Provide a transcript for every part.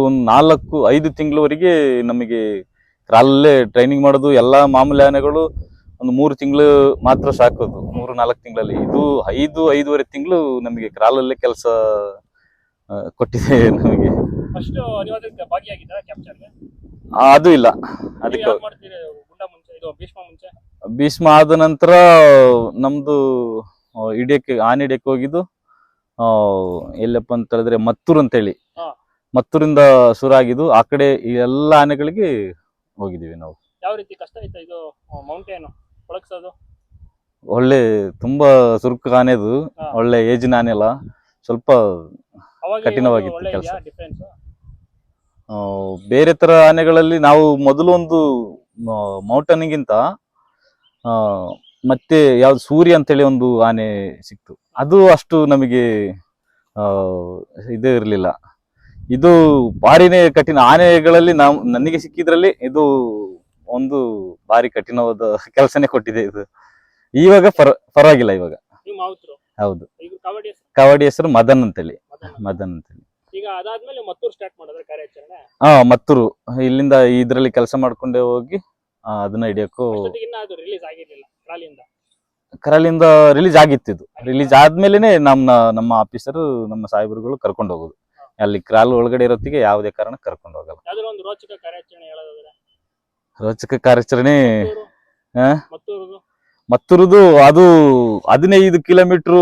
ಒಂದು ನಾಲ್ಕು ಐದು ತಿಂಗಳವರೆಗೆ ನಮಗೆ ಕ್ರಾಲಲ್ಲೇ ಟ್ರೈನಿಂಗ್ ಮಾಡೋದು ಎಲ್ಲ ಮಾಮೂಲಿ ಆನೆಗಳು ಒಂದು ಮೂರು ತಿಂಗಳು ಮಾತ್ರ ಸಾಕೋದು ಮೂರು ನಾಲ್ಕು ತಿಂಗಳಲ್ಲಿ. ಇದು ಐದು ಐದೂವರೆ ತಿಂಗಳು ನಮಗೆ ಕ್ರಾಲಲ್ಲೇ ಕೆಲಸ ಕೊಟ್ಟಿದೆ ನಮಗೆ. ಅದು ಇಲ್ಲ. ಅದಕ್ಕೆ ಭೀಷ್ಮ ಆದ ನಂತರ ನಮ್ದು ಇಡಿಯಕ್ಕೆ ಹಿಡಿಯಕ್ಕೆ ಆನೆ ಹಿಡಿಯಕ್ಕೆ ಹೋಗಿದ್ದು ಎಲ್ಲಪ್ಪ ಅಂತ ಹೇಳಿದ್ರೆ ಮತ್ತೂರು ಅಂತೇಳಿ. ಮತ್ತೂರಿಂದ ಶುರು ಆಗಿದ್ದು ಆ ಕಡೆ ಈ ಎಲ್ಲ ಆನೆಗಳಿಗೆ ಹೋಗಿದ್ದೀವಿ ನಾವು. ಯಾವ ರೀತಿ ಕಷ್ಟ ಆಯ್ತಾ ಇದು ಮೌಂಟೇನು ಒಳಗ್ಸೋದು? ಒಳ್ಳೆ ತುಂಬಾ ಸುರುಕು ಆನೆದು ಅದು ಒಳ್ಳೆ ಏಜಿನ ಆನೆ ಅಲ್ಲ ಸ್ವಲ್ಪ ಅವಾಗ ಕಠಿಣವಾಗಿತ್ತು ಕೆಲಸ ಕೆಲ್ಸ. ಇದೆಯಾ ಡಿಫ್ರೆನ್ಸ್ ಆ, ಬೇರೆ ತರ ಆನೆಗಳಲ್ಲಿ ನಾವು ಮೊದಲು ಒಂದು ಮೌಂಟನ್ಗಿಂತ ಮತ್ತೆ ಯಾವ್ದು ಸೂರ್ಯ ಅಂತೇಳಿ ಒಂದು ಆನೆ ಸಿಕ್ತು. ಅದು ಅಷ್ಟು ನಮಗೆ ಇದು ಇರಲಿಲ್ಲ. ಇದು ಭಾರಿನೇ ಕಠಿಣ ಆನೆಗಳಲ್ಲಿ ನಾವು ನನಗೆ ಸಿಕ್ಕಿದ್ರಲ್ಲಿ ಇದು ಒಂದು ಭಾರಿ ಕಠಿಣವಾದ ಕೆಲಸನೇ ಕೊಟ್ಟಿದೆ ಇದು. ಇವಾಗ ಪರ ಪರವಾಗಿಲ್ಲ ಇವಾಗ. ಹೌದು. ಕಬಡ್ಡಿ ಹೆಸರು? ಮದನ್ ಅಂತೇಳಿ. ಮದನ. ಅಂತೇಳಿ. ಹಾ ಮತ್ತೂರು ಇಲ್ಲಿಂದ ಇದ್ರಲ್ಲಿ ಕೆಲಸ ಮಾಡ್ಕೊಂಡೆ ಹೋಗಿ ಅದನ್ನ ಹಿಡಿಯಕ್ಕೂ ಕರಾಲಿಂದ ರಿಲೀಸ್ ಆಗಿತ್ತು ಇದು. ಕರಾಲಿಂದ ರಿಲೀಸ್ ಆದ್ಮೇಲೆ ರಿಲೀಸ್ ಆದ್ಮೇಲೆನೆ ನಮ್ಮ ನಮ್ಮ ಆಫೀಸರು ನಮ್ಮ ಸಾಹೇಬರುಗಳು ಕರ್ಕೊಂಡು ಹೋಗೋದು. ಅಲ್ಲಿ ಕ್ರಾಲ್ ಒಳಗಡೆ ಇರೋತ್ತಿಗೆ ಯಾವುದೇ ಕಾರಣ ಕರ್ಕೊಂಡು ಹೋಗಲ್ಲ. ಯಾವ್ದಾದ್ರು ಒಂದು ರೋಚಕ ಕಾರ್ಯಾಚರಣೆ ಹೇಳೋದಾದ್ರೆ? ರೋಚಕ ಕಾರ್ಯಾಚರಣೆ ಮತ್ತೂರು? ಆ? ಮತ್ತೂರುದು ಮತ್ತೂರುದು ಅದು ಹದಿನೈದು ಕಿಲೋಮೀಟರ್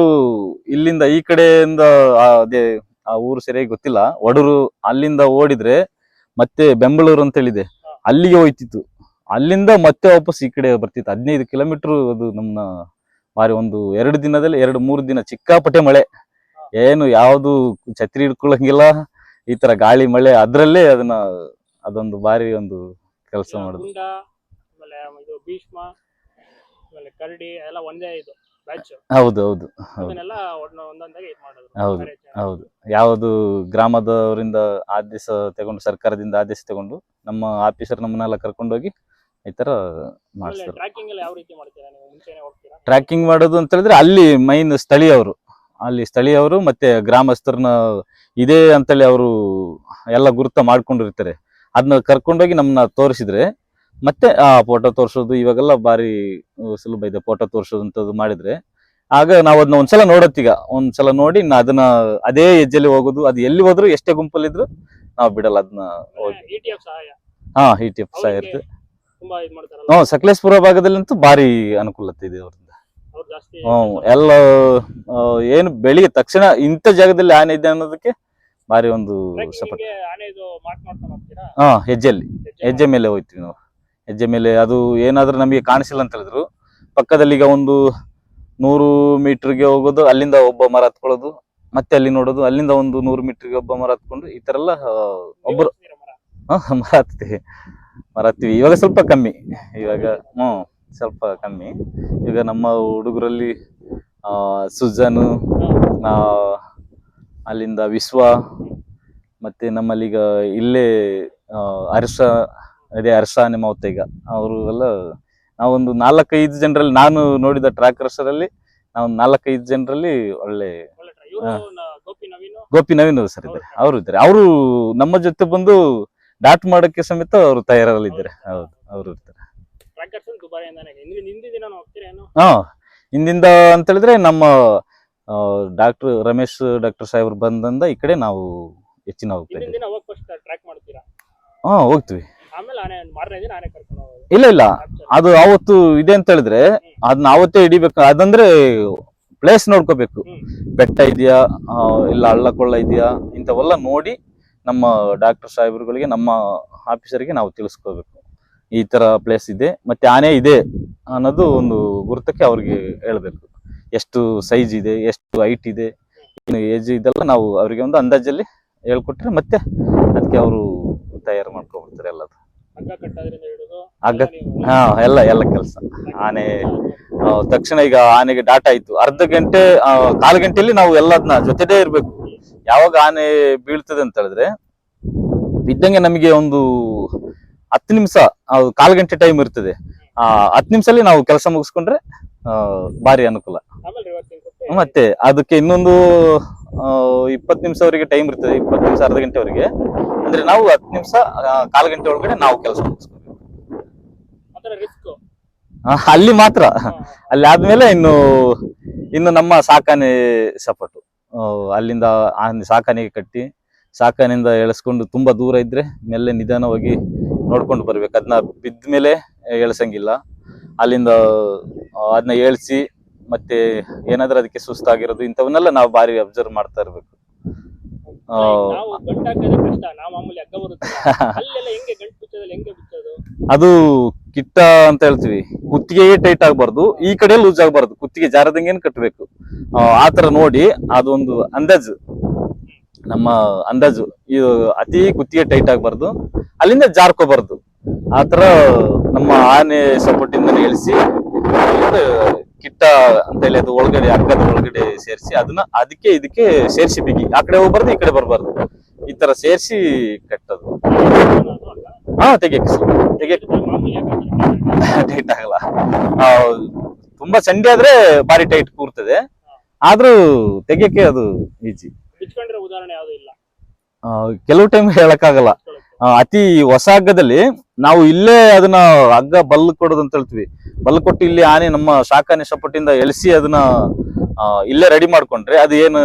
ಇಲ್ಲಿಂದ ಈ ಕಡೆಯಿಂದ ಆ ಅದೇ ಆ ಊರು ಸರಿಯಾಗಿ ಗೊತ್ತಿಲ್ಲ. ಒಡರು ಅಲ್ಲಿಂದ ಓಡಿದ್ರೆ ಮತ್ತೆ ಬೆಂಗಳೂರು ಅಂತ ಹೇಳಿದೆ ಅಲ್ಲಿಗೆ ಹೋಯ್ತಿತ್ತು. ಅಲ್ಲಿಂದ ಮತ್ತೆ ವಾಪಸ್ ಈ ಕಡೆ ಬರ್ತಿತ್ತು. ಹದಿನೈದು ಕಿಲೋಮೀಟರ್ ಅದು ನಮ್ಮ ಬಾರಿ ಒಂದು ಎರಡು ದಿನದಲ್ಲಿ ಎರಡು ಮೂರು ದಿನ ಚಿಕ್ಕಾಪಟ್ಟೆ ಮಳೆ. ಏನು ಯಾವುದು ಛತ್ರಿ ಹಿಡ್ಕೊಳಂಗಿಲ್ಲ. ಈ ತರ ಗಾಳಿ ಮಳೆ ಅದ್ರಲ್ಲೇ ಅದನ್ನ ಅದೊಂದು ಬಾರಿ ಒಂದು ಕೆಲಸ ಮಾಡುದು. ಇದು ಭೀಷ್ಮ ಆಮೇಲೆ ಕರಡಿ ಎಲ್ಲ ಒಂದೇ ಇದು ಬ್ಯಾಚ್ ಹೌದು ಹೌದು ಹೌದು. ಹೌದು, ಯಾವುದು ಗ್ರಾಮದವರಿಂದ ಆದೇಶ ತಗೊಂಡು ಸರ್ಕಾರದಿಂದ ಆದೇಶ ತಗೊಂಡು ನಮ್ಮ ಆಫೀಸರ್ ನಮ್ಮನ್ನೆಲ್ಲ ಕರ್ಕೊಂಡೋಗಿ ಈ ತರ ಮಾಡ್ತಾರೆ ಮಾಡಿಸ್ತಾರೆ ಟ್ರ್ಯಾಕಿಂಗ್ ಮಾಡೋದು ಅಂತ ಹೇಳಿದ್ರೆ ಅಲ್ಲಿ ಮೈನ್ ಸ್ಥಳೀಯವರು. ಅಲ್ಲಿ ಸ್ಥಳೀಯವರು ಮತ್ತೆ ಗ್ರಾಮಸ್ಥರನ್ನ ಇದೆ ಅಂತೇಳಿ ಅವರು ಎಲ್ಲ ಗುರುತ ಮಾಡ್ಕೊಂಡಿರ್ತಾರೆ. ಅದನ್ನ ಕರ್ಕೊಂಡೋಗಿ ನಮ್ಮನ್ನ ತೋರಿಸಿದ್ರೆ ಮತ್ತೆ ಆ ಫೋಟೋ ತೋರಿಸೋದು ಇವಾಗೆಲ್ಲ ಭಾರಿ ಸುಲಭ ಇದೆ ಫೋಟೋ ತೋರಿಸೋದಂಥದ್ದು ಮಾಡಿದ್ರೆ. ಆಗ ನಾವು ಅದನ್ನ ಒಂದ್ಸಲ ನೋಡತ್ತೀಗ ಒಂದ್ಸಲ ನೋಡಿ ಅದನ್ನ ಅದೇ ಹೆಜ್ಜೆಲಿ ಹೋಗೋದು ಅದು ಎಲ್ಲಿ ಹೋದ್ರು ಎಷ್ಟೇ ಗುಂಪಲ್ಲಿದ್ರು ನಾವು ಬಿಡಲ್ಲ ಅದನ್ನ ಹೋಗಿ. ಇ ಟಿ ಎಫ್ ಸಹಾಯ. ಹಾ ಇರ್ತದೆ ಹ್ಞೂ ಸಕಲೇಶ್ಪುರ ಭಾಗದಲ್ಲಂತೂ ಭಾರಿ ಅನುಕೂಲತೆ ಇದೆ ಅವ್ರಿಂದ. ಅವ್ರು ಜಾಸ್ತಿ ಹ್ಮ್ ಎಲ್ಲ ಏನು ಬೆಳಿಗ್ಗೆ ತಕ್ಷಣ ಇಂಥ ಜಾಗದಲ್ಲಿ ಆನೆ ಇದೆ ಅನ್ನೋದಕ್ಕೆ ಬಾರಿ ಒಂದು ಸಪೋರ್ಟ್. ಹಾ ಹೆಜ್ಜೆಲ್ಲಿ ಹೆಜ್ಜೆ ಮೇಲೆ ಹೋಯ್ತೀವಿ ನಾವು. ಹೆಜ್ಜೆ ಮೇಲೆ ಅದು ಏನಾದ್ರೂ ನಮಗೆ ಕಾಣಿಸಿಲ್ಲ ಅಂತ ಹೇಳಿದ್ರು. ಪಕ್ಕದಲ್ಲಿ ಈಗ ಒಂದು ನೂರು ಮೀಟರ್ಗೆ ಹೋಗೋದು ಅಲ್ಲಿಂದ ಒಬ್ಬ ಮರ ಹತ್ಕೊಳ್ಳೋದು ಮತ್ತೆ ಅಲ್ಲಿ ನೋಡೋದು ಅಲ್ಲಿಂದ ಒಂದು ನೂರು ಮೀಟರ್ಗೆ ಒಬ್ಬ ಮರ ಹತ್ಕೊಂಡು ಈ ತರ ಎಲ್ಲ ಒಬ್ಬರು ನೀವು ಮರ? ಹಾ, ಮರ ಹತ್ತೀವಿ. ಮರ ಹತ್ತೀವಿ. ಇವಾಗ ಸ್ವಲ್ಪ ಕಮ್ಮಿ. ಇವಾಗ ಹ್ಮ್. ಸ್ವಲ್ಪ ಕಮ್ಮಿ. ಈಗ ನಮ್ಮ ಹುಡುಗರಲ್ಲಿ ಆ ಸುಜನ್ ಅಲ್ಲಿಂದ ವಿಶ್ವ ಮತ್ತೆ ನಮ್ಮಲ್ಲಿ ಈಗ ಇಲ್ಲೇ ಅರ್ಷ ಹರ್ಷ ಅದೇ ಹರ್ಷ ನಿಮ್ಮ ಈಗ. ಅವರು ಎಲ್ಲ ನಾವೊಂದು ನಾಲ್ಕೈದು ಜನರಲ್ಲಿ ನಾನು ನೋಡಿದ ಟ್ರ್ಯಾಕ್ ಅಲ್ಲಿ ನಾವು ನಾಲ್ಕೈದು ಜನರಲ್ಲಿ ಒಳ್ಳೆ ಗೋಪಿ ನವೀನ್? ಸರ್ ಇದ್ದಾರೆ. ಅವರು ಇದ್ದಾರೆ. ಅವರು ನಮ್ಮ ಜೊತೆ ಬಂದು ಡಾಟ್ ಮಾಡೋಕ್ಕೆ ಸಮೇತ ಅವರು ತಯಾರಲ್ಲಿದ್ದಾರೆ. ಹೌದು. ಅವರು ಇರ್ತಾರೆ ಹಾ ಹಿಂದಿಂದ ಅಂತ ಹೇಳಿದ್ರೆ ನಮ್ಮ ಡಾಕ್ಟರ್ ರಮೇಶ್ ಡಾಕ್ಟರ್ ಸಾಹೇಬ್ರು ಬಂದಂದ ಈ ಕಡೆ ನಾವು ಹೆಚ್ಚಿನ ಹೋಗ್ತಾ ಹಿಂದಿನ ಇದ್ದೀವಿ. ದಿನ ಹೋಗಿ ಫಸ್ಟ್ ಟ್ರ್ಯಾಕ್ ಮಾಡ್ತೀರಾ? ಹಾ ಹೋಗ್ತೀವಿ. ಆಮೇಲೆ ಆನೆ ಮಾರನೇ ದಿನ ಆನೆ ಕರ್ಕೊಂಡು ಹೋಗೋದು. ಇಲ್ಲ ಇಲ್ಲ. ಅದು ಅವತ್ತು ಇದೆ ಅಂತ ಹೇಳಿದ್ರೆ ಅದನ್ನ ಅವತ್ತೇ ಹಿಡಿಬೇಕು. ಅದಂದ್ರೆ ಪ್ಲೇಸ್ ನೋಡ್ಕೋಬೇಕು. ಹ್ಮ್. ಬೆಟ್ಟ ಇದೆಯಾ ಆ, ಇಲ್ಲ ಹಳ್ಳ ಕೊಳ್ಳ ಇದೆಯಾ ಇಂಥವೆಲ್ಲ ನೋಡಿ ನಮ್ಮ ಡಾಕ್ಟರ್ ಸಾಹೇಬ್ರುಗಳಿಗೆ ನಮ್ಮ ಆಫೀಸರ್ಗೆ ನಾವು ತಿಳಿಸ್ಕೋಬೇಕು. ಈ ತರ ಪ್ಲೇಸ್ ಇದೆ ಮತ್ತೆ ಆನೆ ಇದೆ ಅನ್ನೋದು ಒಂದು ಗುರುತಕ್ಕೆ ಅವ್ರಿಗೆ ಹೇಳ್ಬೇಕು. ಎಷ್ಟು ಸೈಜ್ ಇದೆ ಎಷ್ಟು ಹೈಟ್ ಇದೆ ಏಜ್ ಇದೆಲ್ಲ ನಾವು ಅವರಿಗೆ ಒಂದು ಅಂದಾಜಲ್ಲಿ ಹೇಳ್ಕೊಟ್ರೆ ಮತ್ತೆ ಅದಕ್ಕೆ ಅವರು ತಯಾರು ಮಾಡ್ಕೊಬಿಡ್ತಾರೆ ಎಲ್ಲದು ಹಗ್ಗ ಹಾ ಎಲ್ಲ ಎಲ್ಲ ಕೆಲಸ. ಆನೆ ತಕ್ಷಣ ಈಗ ಆನೆಗೆ ಡಾಟ ಆಯ್ತು. ಅರ್ಧ ಗಂಟೆ ಕಾಲು ಗಂಟೆಯಲ್ಲಿ ನಾವು ಎಲ್ಲದನ್ನ ಜೊತೆದೇ ಇರಬೇಕು. ಯಾವಾಗ ಆನೆ ಬೀಳ್ತದೆ ಅಂತ ಹೇಳಿದ್ರೆ ಇದ್ದಂಗೆ ನಮಗೆ ಒಂದು ಹತ್ತು ನಿಮಿಷ ಕಾಲು ಗಂಟೆ ಟೈಮ್ ಇರ್ತದೆ. ಆ, ಹತ್ತು ನಿಮಿಷಲ್ಲಿ ನಾವು ಕೆಲಸ ಮುಗಿಸ್ಕೊಂಡ್ರೆ ಭಾರಿ ಅನುಕೂಲ. ಮತ್ತೆ ಅದಕ್ಕೆ ಇನ್ನೊಂದು ಇಪ್ಪತ್ತು ನಿಮಿಷವರೆಗೆ ಟೈಮ್ ಇರ್ತದೆ, ಇಪ್ಪತ್ತು ನಿಮಿಷ ಅರ್ಧ ಗಂಟೆವರೆಗೆ. ಅಂದ್ರೆ ನಾವು ಹತ್ತು ನಿಮಿಷ ಕಾಲು ಗಂಟೆ ಒಳಗಡೆ ನಾವು ಕೆಲಸ ಆತರ ಅಲ್ಲಿ ಮಾತ್ರ. ಅಲ್ಲಿ ಆದ್ಮೇಲೆ ಇನ್ನು ಇನ್ನು ನಮ್ಮ ಸಾಕಾನೆ ಸಪೋರ್ಟು. ಅಲ್ಲಿಂದ ಸಾಕಾನೆಗೆ ಕಟ್ಟಿ ಸಾಕಾನೆಯಿಂದ ಎಳೆಸ್ಕೊಂಡು ತುಂಬಾ ದೂರ ಇದ್ರೆ, ಮೆಲ್ಲೆ ನಿಧಾನವಾಗಿ ನೋಡ್ಕೊಂಡು ಬರ್ಬೇಕು. ಅದನ್ನ ಬಿದ್ದ ಮೇಲೆ ಎಳ್ಸಂಗಿಲ್ಲ. ಅಲ್ಲಿಂದ ಅದನ್ನ ಏಳ್ಸಿ ಮತ್ತೆ ಏನಾದ್ರೂ ಅದಕ್ಕೆ ಸುಸ್ತಾಗಿರೋದು ಇಂಥವನ್ನೆಲ್ಲ ನಾವು ಬಾರಿ ಅಬ್ಸರ್ವ್ ಮಾಡ್ತಾ ಇರ್ಬೇಕು. ಅದು ಕಿಟ್ಟ ಅಂತ ಹೇಳ್ತೀವಿ. ಕುತ್ತಿಗೆಗೆ ಟೈಟ್ ಆಗಬಾರ್ದು. ಈ ಕಡೆ ಲೂಸ್ ಆಗಬಾರ್ದು. ಕುತ್ತಿಗೆ ಜಾರದಂಗೇನು ಕಟ್ಟಬೇಕು ಆ ತರ ನೋಡಿ ಅದೊಂದು ಅಂದಾಜು. ನಮ್ಮ ಅಂದಾಜು, ಇದು ಅತಿ ಕುತ್ತಿಗೆ ಟೈಟ್ ಆಗಬಾರ್ದು. ಅಲ್ಲಿಂದ ಜಾರ್ಕೋಬಾರ್ದು ಆ ತರ ನಮ್ಮ ಆನೆ ಸಪೋರ್ಟಿಂದ ಇಳಿಸಿ ಕಿಟ್ಟ ಅಂತ ಹೇಳಿ ಅದು ಒಳಗಡೆ ಹಗ್ಗದ ಒಳಗಡೆ ಸೇರಿಸಿ ಅದನ್ನ ಅದಕ್ಕೆ ಇದಕ್ಕೆ ಸೇರಿಸಿ ಬಿಗಿ. ಆ ಕಡೆ ಹೋಗ್ಬಾರ್ದು, ಈ ಕಡೆ ಬರಬಾರ್ದು. ಈ ತರ ಸೇರಿಸಿ ಕಟ್ಟೋದು. ಹಾ ಯಾಕಂದ್ರೆ ಟೈಟ್ ಆಗಲ್ಲ. ತುಂಬಾ ಚಂಡಿ ಆದ್ರೆ ಬಾರಿ ಟೈಟ್ ಕೂರ್ತದೆ. ಆದ್ರೂ ತೆಗಿಯಕ್ಕೆ ಅದು ಈಜಿ ಉದಾಹರಣೆ ಯಾವುದು ಇಲ್ಲ. ಕೆಲವು ಟೈಮ್ ಹೇಳಕ್ಕಾಗಲ್ಲ. ಅತಿ ಹೊಸ ಹಗ್ಗದಲ್ಲಿ ನಾವು ಇಲ್ಲೇ ಅದನ್ನ ಹಗ್ಗ ಬಲ್ ಕೊಡೋದು ಅಂತ ಹೇಳ್ತೀವಿ. ಬಲ್ ಕೊಟ್ಟು ಇಲ್ಲಿ ಆನೆ ನಮ್ಮ ಶಾಖ ಸಪೋರ್ಟಿಂದ ಎಳಸಿ ಅದನ್ನ ಇಲ್ಲೇ ರೆಡಿ ಮಾಡ್ಕೊಂಡ್ರೆ ಅದು ಏನು,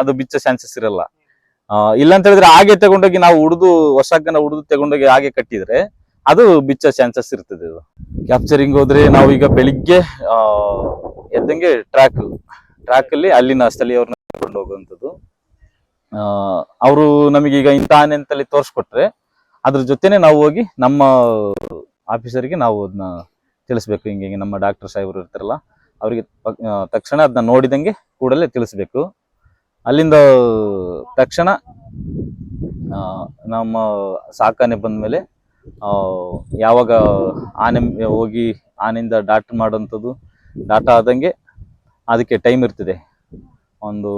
ಅದು ಬಿಚ್ಚ ಚಾನ್ಸಸ್ ಇರಲ್ಲ. ಇಲ್ಲ ಅಂತ ಹೇಳಿದ್ರೆ ಹಾಗೆ ತಗೊಂಡೋಗಿ ನಾವು ಉಡ್ದು ಹೊಸ ಹಗ್ಗನ ಉಡ್ದು ತಗೊಂಡೋಗಿ ಹಾಗೆ ಕಟ್ಟಿದ್ರೆ ಅದು ಬಿಚ್ಚ ಚಾನ್ಸಸ್ ಇರ್ತದೆ ಅದು ಕ್ಯಾಪ್ಚರಿಂಗ್ ಹೋದ್ರೆ ನಾವು ಈಗ ಬೆಳಿಗ್ಗೆ ಎದ್ದಂಗೆ ಟ್ರ್ಯಾಕ್ ಟ್ರ್ಯಾಕ್ ಅಲ್ಲಿ ಅಲ್ಲಿನ ಸ್ಥಳೀಯವ್ರನ್ನ ಕರ್ಕೊಂಡು ಹೋಗುವಂಥದ್ದು. ಅವರು ನಮಗೆ ಈಗ ಇಂಥ ಆನೆ ಅಂತಲ್ಲಿ ತೋರಿಸ್ಕೊಟ್ರೆ, ಅದ್ರ ಜೊತೆನೆ ನಾವು ಹೋಗಿ ನಮ್ಮ ಆಫೀಸರಿಗೆ ನಾವು ಅದನ್ನ ತಿಳಿಸ್ಬೇಕು. ಹಿಂಗೆ ಹಿಂಗೆ ನಮ್ಮ ಡಾಕ್ಟರ್ ಸಾಹೇಬರು ಇರ್ತಾರಲ್ಲ, ಅವರಿಗೆ ತಕ್ಷಣ ಅದನ್ನ ನೋಡಿದಂಗೆ ಕೂಡಲೇ ತಿಳಿಸ್ಬೇಕು. ಅಲ್ಲಿಂದ ತಕ್ಷಣ ನಮ್ಮ ಸಾಕಾನೆ ಬಂದ ಮೇಲೆ ಯಾವಾಗ ಆನೆ ಹೋಗಿ ಆನೆಯಿಂದ ಡಾಟ್ ಮಾಡೋಂಥದ್ದು ಡಾಟ ಆದಂಗೆ ಅದಕ್ಕೆ ಟೈಮ್ ಇರ್ತದೆ. ಒಂದು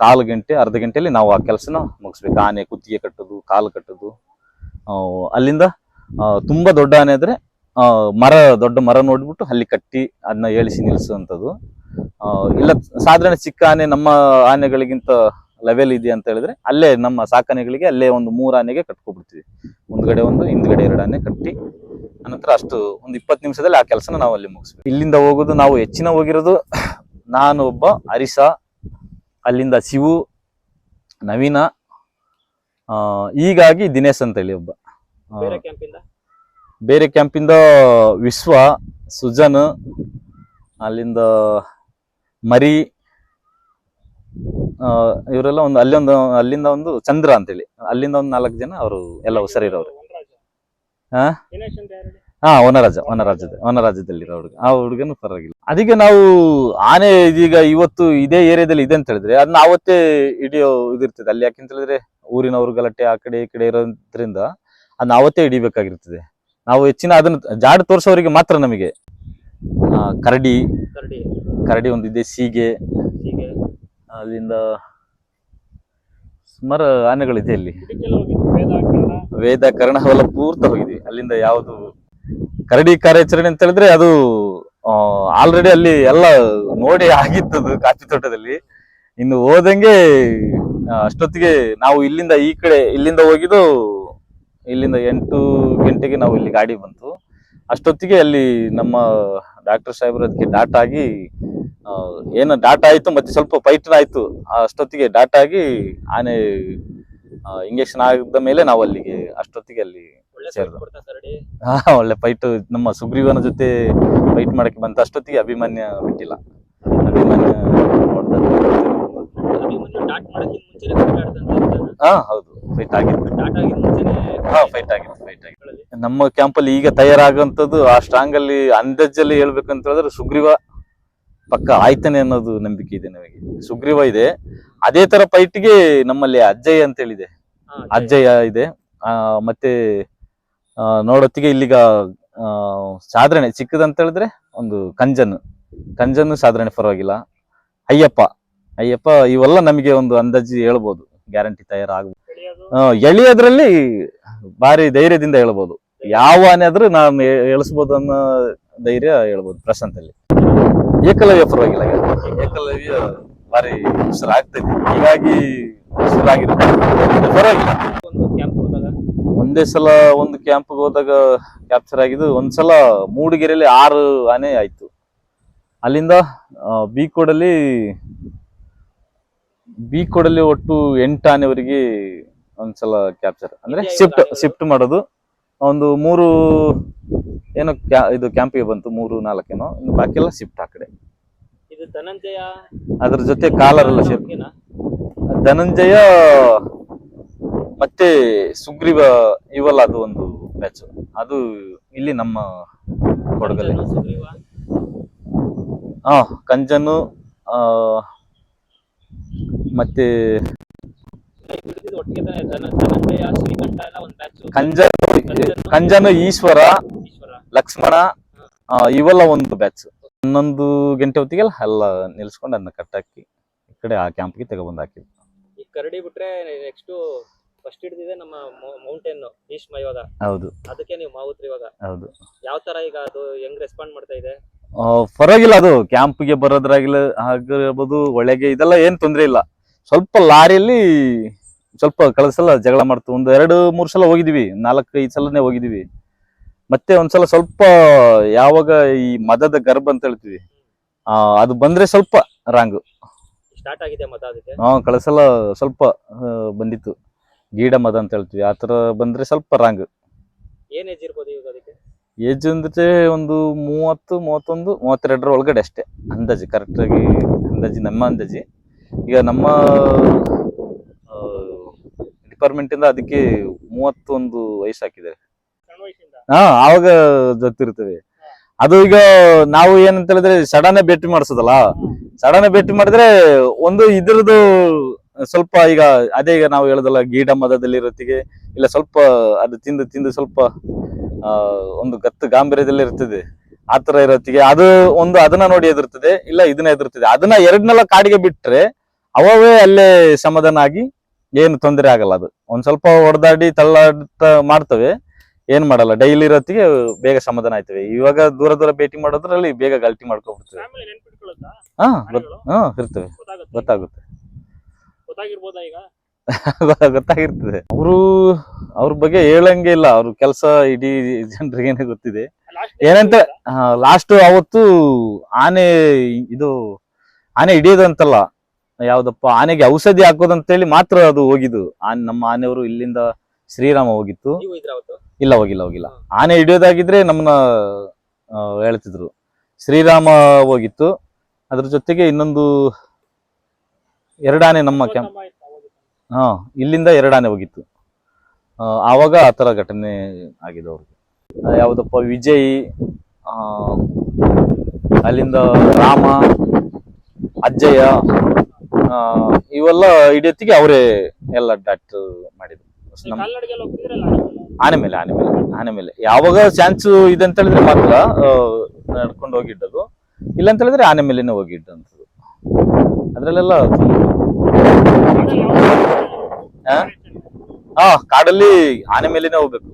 ಕಾಲು ಗಂಟೆ, ಅರ್ಧ ಗಂಟೆಯಲ್ಲಿ ನಾವು ಆ ಕೆಲಸನ ಮುಗಿಸ್ಬೇಕು. ಆನೆ ಕುತ್ತಿಗೆ ಕಟ್ಟೋದು, ಕಾಲು ಕಟ್ಟೋದು. ಅಲ್ಲಿಂದ ತುಂಬ ದೊಡ್ಡ ಆನೆ ಆದರೆ ಮರ, ದೊಡ್ಡ ಮರ ನೋಡ್ಬಿಟ್ಟು ಅಲ್ಲಿ ಕಟ್ಟಿ ಅದನ್ನ ಏಳಿಸಿ ನಿಲ್ಲಿಸುವಂಥದ್ದು. ಇಲ್ಲ, ಸಾಧಾರಣ ಚಿಕ್ಕ ಆನೆ ನಮ್ಮ ಆನೆಗಳಿಗಿಂತ ಲೆವೆಲ್ ಇದೆ ಅಂತ ಹೇಳಿದ್ರೆ, ಅಲ್ಲೇ ನಮ್ಮ ಸಾಕಾನೆಗಳಿಗೆ ಅಲ್ಲೇ ಒಂದು ಮೂರು ಆನೆಗೆ ಕಟ್ಕೊಬಿಡ್ತೀವಿ. ಮುಂದ್ಗಡೆ ಒಂದು, ಹಿಂದ್ಗಡೆ ಎರಡು ಆನೆ ಕಟ್ಟಿ, ಅನಂತರ ಅಷ್ಟು ಒಂದು ಇಪ್ಪತ್ತು ನಿಮಿಷದಲ್ಲಿ ಆ ಕೆಲಸನ ನಾವು ಅಲ್ಲಿ ಮುಗಿಸ್ಬೇಕು. ಇಲ್ಲಿಂದ ಹೋಗೋದು ನಾವು ಹೆಚ್ಚಿನ ಹೋಗಿರೋದು, ನಾನು ಒಬ್ಬ ಹರಿಸ ಅಲ್ಲಿಂದ ಶಿವು ನವೀನ ಆ, ಹೀಗಾಗಿ ದಿನೇಶ್ ಅಂತ ಹೇಳಿ ಒಬ್ಬ. ಬೇರೆ ಕ್ಯಾಂಪಿಂದ? ವಿಶ್ವ ಸುಜನ್ ಅಲ್ಲಿಂದ ಮರಿ ಇವರೆಲ್ಲ ಒಂದು ಅಲ್ಲಿ ಒಂದು ಅಲ್ಲಿಂದ ಒಂದು ಚಂದ್ರ ಅಂತೇಳಿ. ಅಲ್ಲಿಂದ ಒಂದು ನಾಲ್ಕು ಜನ ಅವರು ಎಲ್ಲ ಹುಷಾರಿರೋರು. ಹಾ? ಹಾ ವನರಾಜ ವನರಾಜದ ವನರಾಜದಲ್ಲಿರೋ ಹುಡುಗ. ಆ ಹುಡುಗನು ಪರವಾಗಿಲ್ಲ. ಅದಕ್ಕೆ ನಾವು ಆನೆ ಇದೀಗ ಇವತ್ತು ಇದೇ ಏರಿಯಾದಲ್ಲಿ ಇದೆ ಅಂತ ಹೇಳಿದ್ರೆ ಅದನ್ನ ಅವತ್ತೇ ಹಿಡಿಯೋ ಇದಿರ್ತದೆ ಅಲ್ಲಿ ಯಾಕೆಂತ ಹೇಳಿದ್ರೆ ಊರಿನವ್ರು ಗಲಾಟೆ ಆ ಕಡೆ ಈ ಕಡೆ ಇರೋದ್ರಿಂದ ಅದನ್ನ ಅವತ್ತೇ ಹಿಡಿಬೇಕಾಗಿರ್ತದೆ. ನಾವು ಹೆಚ್ಚಿನ ಅದನ್ನ ಜಾಡ್ ತೋರಿಸೋರಿಗೆ ಮಾತ್ರ ನಮಗೆ ಆ, ಕರಡಿ. ಕರಡಿ. ಕರಡಿ ಒಂದಿದೆ ಸೀಗೆ. ಸೀಗೆ. ಅಲ್ಲಿಂದ ಸುಮಾರು ಆನೆಗಳಿದೆ ಅಲ್ಲಿ. ವೇದ ಕರ್ಣ ಅವೆಲ್ಲ ಪೂರ್ತ ಹೋಗಿದ್ವಿ ಅಲ್ಲಿಂದ ಯಾವುದು ಕರಡಿ ಕಾರ್ಯಾಚರಣೆ ಅಂತ ಹೇಳಿದ್ರೆ ಅದು ಆಲ್ರೆಡಿ ಅಲ್ಲಿ ಎಲ್ಲ ನೋಡಿ ಆಗಿತ್ತದು ಕಾಫಿ ತೋಟದಲ್ಲಿ. ಇನ್ನು ಹೋದಂಗೆ ಅಷ್ಟೊತ್ತಿಗೆ ನಾವು ಇಲ್ಲಿಂದ ಈ ಕಡೆ, ಇಲ್ಲಿಂದ ಹೋಗಿದ್ದು ಇಲ್ಲಿಂದ ಎಂಟು ಗಂಟೆಗೆ ನಾವು ಇಲ್ಲಿ ಗಾಡಿ ಬಂತು. ಅಷ್ಟೊತ್ತಿಗೆ ಅಲ್ಲಿ ನಮ್ಮ ಡಾಕ್ಟರ್ ಸಾಹೇಬ್ರು ಅದಕ್ಕೆ ಡಾಟ್ ಆಗಿ ಏನೋ ಡಾಟ್ ಆಯಿತು ಮತ್ತೆ ಸ್ವಲ್ಪ ಫೈಟ್ ಆಯ್ತು. ಅಷ್ಟೊತ್ತಿಗೆ ಡಾಟ್ ಆಗಿ ಆನೆ ಇಂಜೆಕ್ಷನ್ ಆಗಿದ ಮೇಲೆ ನಾವು ಅಲ್ಲಿಗೆ, ಅಷ್ಟೊತ್ತಿಗೆ ಅಲ್ಲಿ ಸೇರ್ದು. ಹಾ ಒಳ್ಳೆ ಫೈಟ್ ನಮ್ಮ ಸುಗ್ರೀವನ ಜೊತೆ ಫೈಟ್ ಮಾಡಕ್ಕೆ ಬಂತ ಅಷ್ಟೊತ್ತಿಗೆ ಅಭಿಮನ್ಯ ಬಿಟ್ಟಿಲ್ಲ. ಅಭಿಮಾನ್ಯ ಹಾ ಹೌದು. ಫೈಟ್ ಆಗಿತ್ತು. ಡಾಟ್ ಆಗಿ ಮುಂಚೆನೆ ಹಾ ಫೈಟ್ ಆಗಿತ್ತು ಫೈಟ್ ಆಗಿತ್ತು. ನಮ್ಮ ಕ್ಯಾಂಪಲ್ಲಿ ಈಗ ತಯಾರಾಗುವಂಥದ್ದು ಆ ಸ್ಟ್ರಾಂಗ್ ಅಲ್ಲಿ ಅಂದಾಜಲ್ಲಿ ಹೇಳ್ಬೇಕಂತ ಹೇಳಿದ್ರೆ ಸುಗ್ರೀವ ಪಕ್ಕ ಆಯ್ತಾನೆ ಅನ್ನೋದು ನಂಬಿಕೆ ಇದೆ ನಮಗೆ. ಸುಗ್ರೀವ ಇದೆ. ಅದೇ ತರ ಫೈಟ್ಗೆ ನಮ್ಮಲ್ಲಿ ಅಜ್ಜಯ್ಯ ಅಂತ ಹೇಳಿದೆ. ಅಜ್ಜಯ್ಯ ಇದೆ. ಆ, ಮತ್ತೆ ನೋಡೊತ್ತಿಗೆ ಇಲ್ಲಿಗ ಸಾಧಾರಣ ಚಿಕ್ಕದಂತ ಹೇಳಿದ್ರೆ ಒಂದು ಕಂಜನ್ ಕಂಜನ್ ಸಾಧಾರಣ ಪರವಾಗಿಲ್ಲ. ಅಯ್ಯಪ್ಪ. ಅಯ್ಯಪ್ಪ, ಇವೆಲ್ಲ ನಮಗೆ ಒಂದು ಅಂದಾಜು ಹೇಳ್ಬೋದು. ಗ್ಯಾರಂಟಿ ತಯಾರಾಗ್ಬೋದು. ಎಳಿಯೋದ್ರಲ್ಲಿ ಭಾರಿ ಧೈರ್ಯದಿಂದ ಹೇಳ್ಬೋದು. ಯಾವ ಆನೆ ಆದ್ರೂ ನಾನು ಎಳಿಸ್ಬೋದು ಅನ್ನೋ ಧೈರ್ಯ ಹೇಳ್ಬೋದು ಪ್ರಶಾಂತಲ್ಲಿ. ಏಕಲವ್ಯ ಪರವಾಗಿಲ್ಲ ಏಕಲವ್ಯ ಭಾರಿ ಹುಷಾರಾಗ್ತದೆ ಹೀಗಾಗಿ ಹುಷಾರಾಗಿರುತ್ತೆ ಪರವಾಗಿಲ್ಲ. ಒಂದು ಸಲ ಒಂದು ಕ್ಯಾಂಪ್ಗೆ ಹೋದಾಗ ಕ್ಯಾಪ್ಚರ್ ಆಗಿದ್ದು ಒಂದ್ಸಲ ಮೂಡಿಗೆರೆಯಲ್ಲಿ ಆರು ಆನೆ ಆಯ್ತು. ಅಲ್ಲಿಂದ ಬೀಕೋಡಲ್ಲಿ ಬೀಕೋಡಲ್ಲಿ ಒಟ್ಟು ಎಂಟು ಆನೆವರೆಗೆ ಒಂದ್ಸಲ ಕ್ಯಾಪ್ಚರ್ ಅಂದ್ರೆ ಶಿಫ್ಟ್ ಶಿಫ್ಟ್ ಮಾಡೋದು. ಒಂದು ಮೂರು ಏನೋ ಕ್ಯಾ- ಇದು ಕ್ಯಾಂಪಿಗೆ ಬಂತು ಮೂರು ನಾಲ್ಕೇನೋ ಇನ್ನು ಬಾಕಿ ಎಲ್ಲ ಶಿಫ್ಟ್ ಆ ಕಡೆ. ಅದ್ರ ಜೊತೆ ಕಾಲರ್ ಎಲ್ಲ ಸೇರ್ ಧನಂಜಯ ಮತ್ತೆ ಸುಗ್ರೀವ ಇವಲ್ಲ ಅದು ಒಂದು ಬ್ಯಾಚ್ ಅದು ಇಲ್ಲಿ ನಮ್ಮ ಕೊಡಗಲ್ಲಿ. ಹಾ ಕಂಜನು ಆ, ಮತ್ತೆ ಒಟ್ಟಿಗೆ ತಾನೇ ಧನ ಧನಂಜಯ ಶ್ರೀಕಂಠ ಎಲ್ಲ ಒಂದು ಬ್ಯಾಚ್ ಕಂಜ ಕಂಜನು ಈಶ್ವರ ಈಶ್ವರ. ಲಕ್ಷ್ಮಣ ಆ, ಇವೆಲ್ಲ ಒಂದು ಬ್ಯಾಚ್ ಹನ್ನೊಂದು ಗಂಟೆ ಹೊತ್ತಿಗೆಲ್ಲ ಎಲ್ಲ ನಿಲ್ಸ್ಕೊಂಡು ಅದನ್ನ ಕಟ್ಟಾಕಿ ಈ ಕಡೆ ಆ ಕ್ಯಾಂಪ್ಗೆ ತಗೊಬಂದು ಹಾಕಿದ್ವಿ ಈ ಕರಡಿ ಬಿಟ್ರೆ ನೆಕ್ಸ್ಟ್ ಫಸ್ಟ್ ಹಿಡಿದಿದೆ ನಮ್ಮ ಮೌಂಟೇನ್ ಭೀಷ್ಮ ಇವಾಗ ಹೌದು. ಅದಕ್ಕೆ ನೀವು ಮಾವುತ್ರಿ ಇವಾಗ. ಹೌದು. ಯಾವ ತರ ಈಗ ಅದು ಹೆಂಗ್ ರೆಸ್ಪಾಂಡ್ ಮಾಡ್ತಾ ಇದೆ? ಪರವಾಗಿಲ್ಲ ಅದು. ಕ್ಯಾಂಪ್ಗೆ ಬರೋದ್ರಾಗಿಲ್ಲ ಆಗಿರ್ಬೋದು ಒಳಗೆ ಇದೆಲ್ಲ ಏನ್ ತೊಂದ್ರೆ ಇಲ್ಲ. ಸ್ವಲ್ಪ ಲಾರಿಯಲ್ಲಿ ಸ್ವಲ್ಪ ಕಳಿಸಲ್ಲ ಜಗಳ ಮಾಡ್ತು. ಒಂದು ಎರಡು ಮೂರು ಸಲ ಹೋಗಿದೀವಿ. ನಾಲ್ಕು ಐದು ಸಲನೇ ಹೋಗಿದೀವಿ. ಮತ್ತೆ ಒಂದ್ಸಲ ಸ್ವಲ್ಪ ಯಾವಾಗ ಈ ಮದದ ಗರ್ಭ ಅಂತ ಹೇಳ್ತೀವಿ. ಅದು ಬಂದ್ರೆ ಸ್ವಲ್ಪ ರಾಂಗ್ ಸ್ಟಾರ್ಟ್ ಆಗಿದೆ ಮದ ಅದಕ್ಕೆ? ಹಾ ಕಳಿಸಲ್ಲ ಸ್ವಲ್ಪ ಬಂದಿತ್ತು. ಗೀಡ ಮದ ಅಂತ ಹೇಳ್ತೀವಿ. ಆ ತರ ಬಂದ್ರೆ ಸ್ವಲ್ಪ ರಾಂಗ್ ಏನ್ ಏಜ್ ಇರ್ಬೋದು ಇವಾಗ ಅದಕ್ಕೆ? ಏಜ್ ಅಂದ್ರೆ ಒಂದು ಮೂವತ್ತು ಮೂವತ್ತೊಂದು ಮೂವತ್ತೆರಡರ ಒಳಗಡೆ ಅಷ್ಟೇ. ಅಂದಾಜು ಕರೆಕ್ಟಾಗಿ ಅಂದಾಜಿ ನಮ್ಮ ಅಂದಾಜಿ. ಈಗ ನಮ್ಮ ಡಿಪಾರ್ಟ್ಮೆಂಟ್ ಇಂದ ಅದಕ್ಕೆ ಮೂವತ್ತೊಂದು ವಯಸ್ಸು ಹಾಕಿದ್ದಾರೆ. ಸಣ್ಣ ವಯಸ್ಸಿಂದ? ಹಾ ಆವಾಗ ಇರ್ತೀವಿ ಅದು ಈಗ ನಾವು ಏನಂತ ಹೇಳಿದ್ರೆ ಸಡನ್ ಭೇಟಿ ಮಾಡಿಸೋದಲ್ಲ? ಸಡನ್ ಭೇಟಿ ಮಾಡಿದ್ರೆ ಒಂದು ಇದ್ರದ್ದು ಸ್ವಲ್ಪ ಈಗ ಅದೇ ಈಗ ನಾವು ಹೇಳೋದಲ್ಲ ಗೀಡ ಮದದಲ್ಲಿ ಇರೋತ್ತಿಗೆ ಇಲ್ಲ ಸ್ವಲ್ಪ ಅದು ತಿಂದು ತಿಂದು ಸ್ವಲ್ಪ ಒಂದು ಗತ್ತು ಗಾಂಭೀರ್ಯದಲ್ಲಿ ಇರ್ತದೆ. ಆ ತರ ಇರೋತ್ತಿಗೆ ಅದು ಒಂದು ಅದನ್ನ ನೋಡಿ ಎದುರ್ತದೆ ಇಲ್ಲ ಇದನ್ನ ಎದುರ್ತದೆ ಅದನ್ನ ಎರಡನ್ನೆಲ್ಲ ಕಾಡಿಗೆ ಬಿಟ್ರೆ ಅವವೇ ಅಲ್ಲೇ ಸಮಾಧಾನ ಆಗಿ ಏನು ತೊಂದರೆ ಆಗಲ್ಲ ಅದು. ಒಂದ್ ಸ್ವಲ್ಪ ಹೊಡೆದಾಡಿ ತಳ್ಳಾಡ್ತಾ ಮಾಡ್ತವೆ ಏನ್ ಮಾಡಲ್ಲ. ಡೈಲಿ ಇರೋತ್ತಿಗೆ ಬೇಗ ಸಮಾಧಾನ ಆಯ್ತವೆ. ಇವಾಗ ದೂರ ದೂರ ಭೇಟಿ ಮಾಡೋದ್ರಲ್ಲಿ ಬೇಗ ಗಲ್ಟಿ ಮಾಡ್ಕೊಬಿಡ್ತೇವೆ. ಹಾ? ಹಾ ಇರ್ತವೆ. ಗೊತ್ತಾಗುತ್ತೆ. ಗೊತ್ತಾಗಿರ್ಬೋದಾ ಈಗ? ಗೊತ್ತಾಗಿರ್ತದೆ. ಅವರು ಅವ್ರ ಬಗ್ಗೆ ಹೇಳಂಗೆ ಇಲ್ಲ. ಅವ್ರ ಕೆಲಸ ಇಡೀ ಜನರಿಗೇನೆ ಗೊತ್ತಿದೆ. ಏನಂತ ಲಾಸ್ಟ್ ಅವತ್ತು ಆನೆ ಇದು ಆನೆ ಹಿಡಿಯೋದಂತಲ್ಲ ಯಾವ್ದಪ್ಪ ಆನೆಗೆ ಔಷಧಿ ಹಾಕೋದಂತೇಳಿ ಮಾತ್ರ ಅದು ಹೋಗಿದ್ದು. ಆನೆ ನಮ್ಮ ಆನೆಯವರು ಇಲ್ಲಿಂದ ಶ್ರೀರಾಮ ಹೋಗಿತ್ತು. ಇಲ್ಲ ಹೋಗಿಲ್ಲ ಹೋಗಿಲ್ಲ. ಆನೆ ಹಿಡಿಯೋದಾಗಿದ್ರೆ ನಮ್ಮನ್ನ ಹೇಳ್ತಿದ್ರು. ಶ್ರೀರಾಮ ಹೋಗಿತ್ತು. ಅದ್ರ ಜೊತೆಗೆ ಇನ್ನೊಂದು ಎರಡು ಆನೆ ನಮ್ಮ ಕ್ಯಾಂಪ್ ಹಾಂ ಇಲ್ಲಿಂದ ಎರಡಾನೆ ಹೋಗಿತ್ತು. ಆವಾಗ ಆ ಥರ ಘಟನೆ ಆಗಿದೆ ಅವ್ರಿಗೆ. ಯಾವುದಪ್ಪ ವಿಜಯ್ ಆ, ಅಲ್ಲಿಂದ ರಾಮ ಅಜ್ಜಯ್ಯ ಇವೆಲ್ಲ ಹಿಡಿಯತ್ತಿಗೆ ಅವರೇ ಎಲ್ಲ ಡಾಕ್ಟರ್ ಮಾಡಿದ್ರು. ಆನೆ ಮೇಲೆ? ಆನೆ ಮೇಲೆ ಆನೆ ಮೇಲೆ ಯಾವಾಗ ಚಾನ್ಸ್ ಇದೆ ಅಂತ ಹೇಳಿದ್ರೆ ಮಾತ್ರ ನಡ್ಕೊಂಡು ಹೋಗಿಡ್ಡದು ಇಲ್ಲ ಅಂತ ಹೇಳಿದ್ರೆ ಆನೆ ಮೇಲೆನೆ ಹೋಗಿದ್ದಂಥದ್ದು. ಅದ್ರಲ್ಲೆಲ್ಲ? ಹಾ ಕಾಡಲ್ಲಿ ಆನೆ ಮೇಲೆನೆ ಹೋಗ್ಬೇಕು